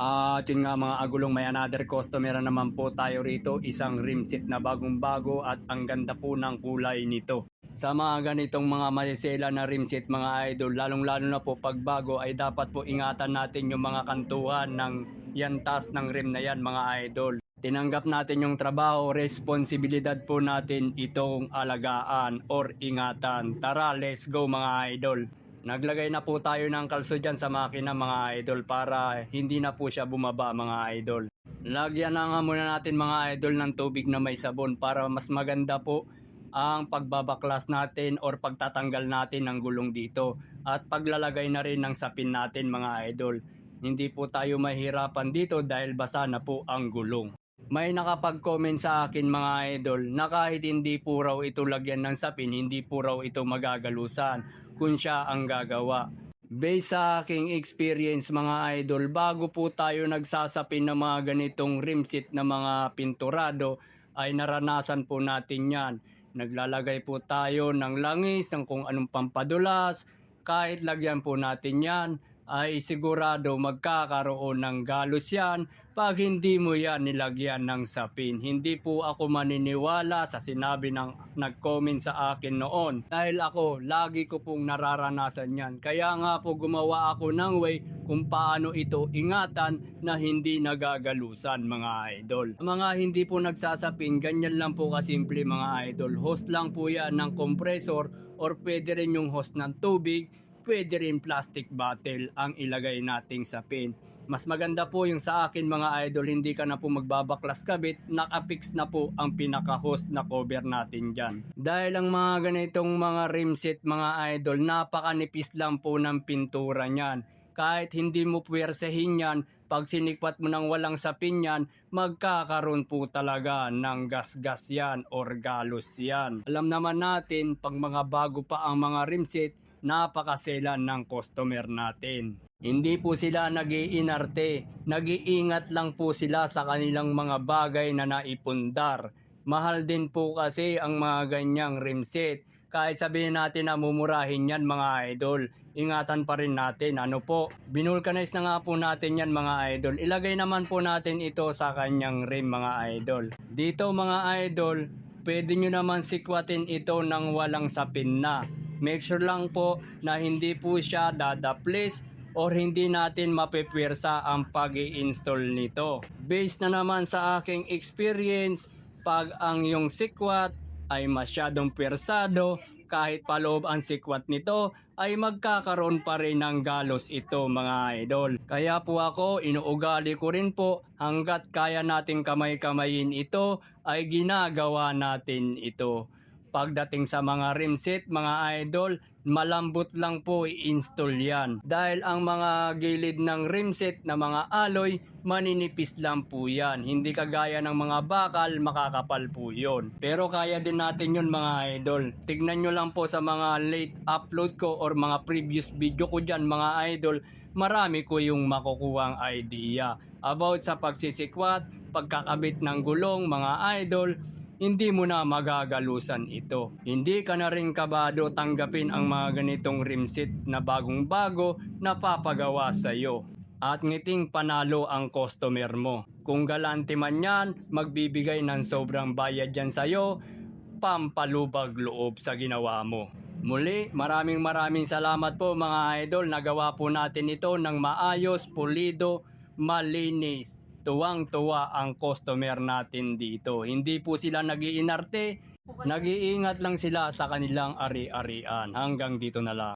At yun nga mga agulong may another customer na naman po tayo rito. Isang rim set na bagong bago at ang ganda po ng kulay nito. Sa mga ganitong mga masisela na rim set mga idol, lalong lalo na po pag bago ay dapat po ingatan natin yung mga kantuhan ng yantas ng rim na yan mga idol. Tinanggap natin yung trabaho, responsibilidad po natin itong alagaan or ingatan. Tara, let's go mga idol. Naglagay na po tayo ng kalso dyan sa makina mga idol para hindi na po siya bumaba mga idol. Lagyan na nga muna natin mga idol ng tubig na may sabon para mas maganda po ang pagbabaklas natin or pagtatanggal natin ng gulong dito at paglalagay na rin ng sapin natin mga idol. Hindi po tayo mahirapan dito dahil basa na po ang gulong. May nakapag-comment sa akin mga idol na kahit hindi po raw ito lagyan ng sapin, hindi po raw ito magagalusan kung siya ang gagawa. Based sa aking experience mga idol, bago po tayo nagsasapin ng mga ganitong rimset na mga pinturado, ay naranasan po natin yan. Naglalagay po tayo ng langis, ng kung anong pampadulas, kahit lagyan po natin yan, ay sigurado magkakaroon ng galos yan pag hindi mo yan nilagyan ng sapin. Hindi po ako maniniwala sa sinabi ng nag-comment sa akin noon dahil ako lagi ko pong nararanasan yan. Kaya nga po gumawa ako ng way kung paano ito ingatan na hindi nagagalusan mga idol. Mga hindi po nagsasapin, ganyan lang po kasimple mga idol. Host lang po yan ng compressor or pwede rin yung host ng tubig pwede rin plastic bottle ang ilagay nating sa pin. Mas maganda po yung sa akin mga idol, hindi ka na po magbabaklas kabit, nakafix na po ang pinaka-host na cover natin dyan. Dahil ang mga ganitong mga rim set mga idol, napakanipis lang po ng pintura niyan. Kahit hindi mo puwersehin yan, pag sinikwat mo ng walang sapin yan, magkakaroon po talaga ng gas-gas yan or galos yan. Alam naman natin, pag mga bago pa ang mga rim set, napakaselan ng customer natin. Hindi po sila nagiinarte, nagiingat lang po sila sa kanilang mga bagay na naipundar. Mahal din po kasi ang mga ganyang rimset. Kahit sabihin natin na mumurahin yan mga idol, ingatan pa rin natin. Ano po, binulkanize na nga po natin yan mga idol. Ilagay naman po natin ito sa kanyang rim mga idol. Dito mga idol, pwede nyo naman sikwatin ito ng walang sapin na. Make sure lang po na hindi po siya dadaplis or hindi natin mapipwersa ang pag install nito. Based na naman sa aking experience, pag ang yung sikwat ay masyadong pwersado, kahit paloob ang sikwat nito, ay magkakaroon pa rin ng galos ito mga idol. Kaya po ako, inuugali ko rin po, hanggat kaya nating kamay-kamayin ito, ay ginagawa natin ito. Pagdating sa mga rim set, mga idol, malambot lang po i-install yan. Dahil ang mga gilid ng rim set na mga alloy, maninipis lang po yan. Hindi kagaya ng mga bakal, makakapal po yon. Pero kaya din natin yun mga idol. Tignan nyo lang po sa mga late upload ko or mga previous video ko dyan mga idol, marami ko yung makukuhang idea about sa pagsisikwat, pagkakabit ng gulong mga idol, hindi mo na magagalusan ito. Hindi ka na rin kabado tanggapin ang mga ganitong rimset na bagong bago na papagawa sa iyo. At ngiting panalo ang customer mo. Kung galante man yan, magbibigay ng sobrang bayad yan sa iyo, pampalubag loob sa ginawa mo. Muli, maraming maraming salamat po mga idol. Nagawa po natin ito ng maayos, pulido, malinis. Tuwang-tuwa ang customer natin dito. Hindi po sila nagiinarte, nag-iingat lang sila sa kanilang ari-arian. Hanggang dito na lang.